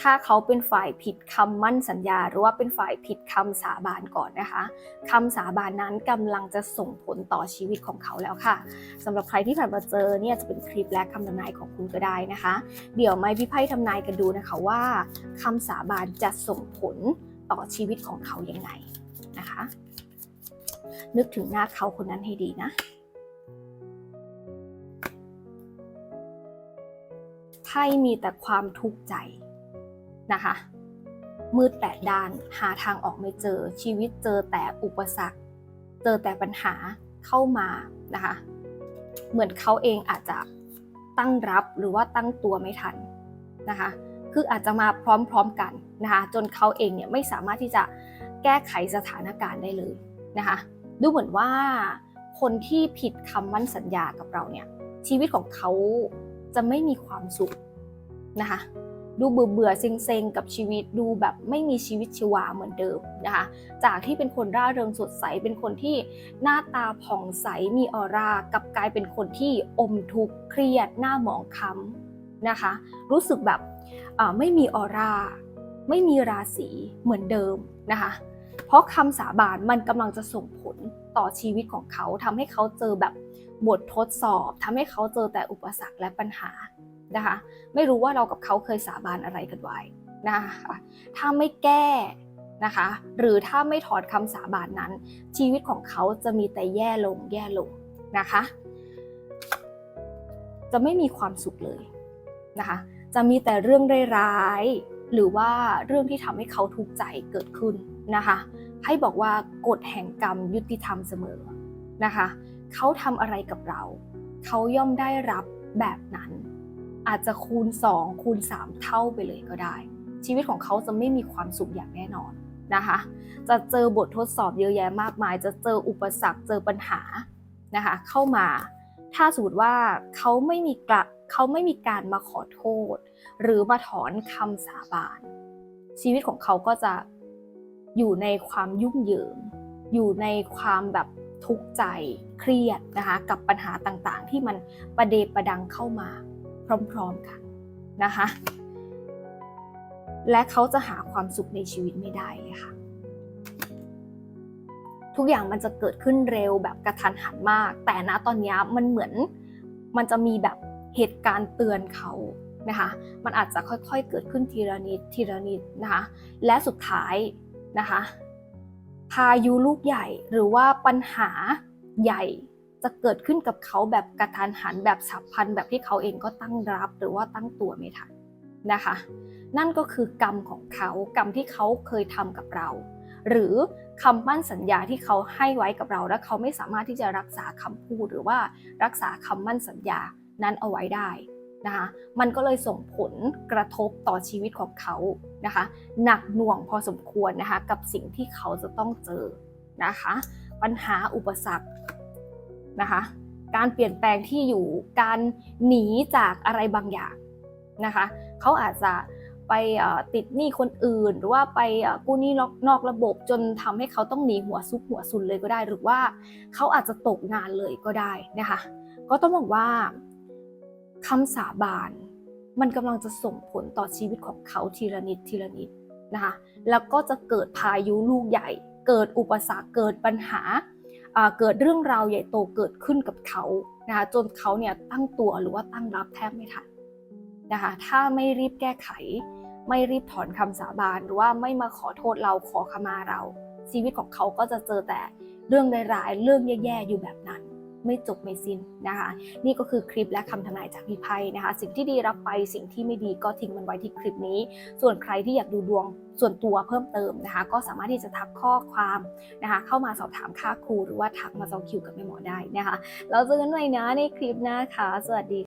ถ้าเขาเป็นฝ่ายผิดคำมั่นสัญญา หรือว่าเป็นฝ่ายผิดคำสาบานก่อนนะคะคำสาบานนั้นกำลังจะส่งผลต่อชีวิตของเขาแล้วค่ะสำหรับใครที่ผ่านมาเจอเนี่ยจะเป็นคลิปและคำทำนายของคุณก็ได้นะคะ เดี๋ยวไม่พี่ไพ่ทำนายกันดูนะคะว่าคำสาบานจะส่งผลต่อชีวิตของเขาอยังไงนะคะ นึกถึงหน้าเขาคนนั้นให้ดีนะไพ่มีแต่ความทุกข์ใจ นะคะ มืดแปดด้านหาทางออกไม่เจอ ชีวิตเจอแต่อุปสรรค เจอแต่ปัญหาเข้ามานะคะ เหมือนเขาเองอาจจะตั้งรับหรือว่าตั้งตัวไม่ทันนะคะ คืออาจจะมาพร้อมๆกันนะคะจนเขาเองเนี่ยไม่สามารถที่จะแก้ไขสถานการณ์ได้เลยนะคะ ดูเหมือนว่าคนที่ผิดคำมั่นสัญญากับเราเนี่ยชีวิตของเขาจะไม่มีความสุขนะคะ ดูเบื่อเบื่อเซ็งๆ กับชีวิตดูแบบไม่มีชีวิตชีวาเหมือนเดิมนะคะ จากที่เป็นคนร่าเริงสดใสเป็นคนที่หน้าตาผ่องใสมีออร่ากับกลายเป็นคนที่อมทุกข์เครียดหน้าหมองคล้ำนะคะ รู้สึกแบบไม่มีออร่าไม่มีราศีเหมือนเดิมนะคะเพราะคำสาบานมันกำลังจะส่งผลต่อชีวิตของเขาทำให้เขาเจอแบบบททดสอบทำให้เขาเจอแต่อุปสรรคและปัญหา นะคะ ไม่รู้ว่าเรากับเขาเคยสาบานอะไรกันไว้นะคะถ้าไม่แก้นะคะ หรือถ้าไม่ถอดคำสาบานนั้น ชีวิตของเขาจะมีแต่แย่ลงแย่ลงนะคะ จะไม่มีความสุขเลยนะคะ จะมีแต่เรื่องร้ายหรือว่าเรื่องที่ทำให้เขาทุกข์ใจเกิดขึ้นนะคะให้บอกว่ากฎแห่งกรรมยุติธรรมเสมอนะคะ เขาทำอะไรกับเรา เขาย่อมได้รับแบบนั้น อาจจะคูณ 2 คูณ 3 เท่าไปเลยก็ได้ ชีวิตของเขาจะไม่มีความสุขอย่างแน่นอนนะคะ จะเจอบททดสอบเยอะแยะมากมาย จะเจออุปสรรคเจอปัญหานะคะเข้ามาถ้าสมมติว่าเขาไม่มีกระเขาไม่มีการมาขอโทษ หรือมาถอนคำสาบาน ชีวิตของเขาก็จะอยู่ในความยุ่งเหยิง อยู่ในความแบบทุกข์ใจเครียดนะคะกับปัญหาต่างๆ ที่มันประเดประดังเข้ามา พร้อมๆกันนะคะ และเขาจะหาความสุขในชีวิตไม่ได้เลยค่ะ ทุกอย่างมันจะเกิดขึ้นเร็วแบบกระทันหันมาก แต่ณตอนนี้มันเหมือนมันจะมีแบบเหตุการณ์เตือนเขานะคะ มันอาจจะค่อยๆเกิดขึ้นทีละนิดทีละนิดนะคะ และสุดท้ายนะคะ พายุลูกใหญ่หรือว่าปัญหาใหญ่ จะเกิดขึ้นกับเขาแบบกระทันหันแบบฉับพลันแบบที่เขาเองก็ตั้งรับหรือว่าตั้งตัวไม่ทันนะคะ นั่นก็คือกรรมของเขากรรมที่เขาเคยทำกับเรา หรือคำมั่นสัญญาที่เขาให้ไว้กับเรา และเขาไม่สามารถที่จะรักษาคำพูดหรือว่ารักษาคำมั่นสัญญานั้นเอาไว้ได้นะคะมันก็เลยส่งผลกระทบต่อชีวิตของเขานะคะหนักหน่วงพอสมควรนะคะกับสิ่งที่เขาจะต้องเจอนะคะ ปัญหาอุปสรรค นะคะ การเปลี่ยนแปลงที่อยู่การหนีจากอะไรบางอย่างนะคะเขาอาจจะไปติดหนี้คนอื่น หรือว่าไปกู้หนี้นอกนอกระบบจนทำให้เขาต้องหนีหัวซุกหัวซุนเลยก็ได้ หรือว่าเขาอาจจะตกงานเลยก็ได้นะคะ ก็ต้องบอกว่าคำสาบานมันกำลังจะส่งผลต่อชีวิตของเขาทีละนิดทีละนิดนะคะแล้วก็จะเกิดพายุลูกใหญ่ เกิดอุปสรรคเกิดปัญหา เกิดเรื่องราวใหญ่โตเกิดขึ้นกับเขานะคะจนเขาเนี่ยตั้งตัวหรือว่าตั้งรับแทบไม่ทันนะคะถ้าไม่รีบแก้ไข ไม่รีบถอนคำสาบานหรือว่าไม่มาขอโทษเราขอขมาเรา ชีวิตของเขาก็จะเจอแต่เรื่องร้ายๆเรื่องแย่ๆอยู่แบบนั้น ไม่จบไม่สิ้นนะคะ นี่ก็คือคลิปและคำทนายจากพี่ไพ่นะคะ สิ่งที่ดีรับไปสิ่งที่ไม่ดีก็ทิ้งมันไว้ที่คลิปนี้ ส่วนใครที่อยากดูดวงส่วนตัวเพิ่มเติมนะคะ ก็สามารถที่จะทักข้อความนะคะ เข้ามาสอบถามค่าครูหรือว่าทักมาจองคิวกับแม่หมอได้นะคะ เราเจอกันใหม่นะในคลิปหน้าค่ะสวัสดี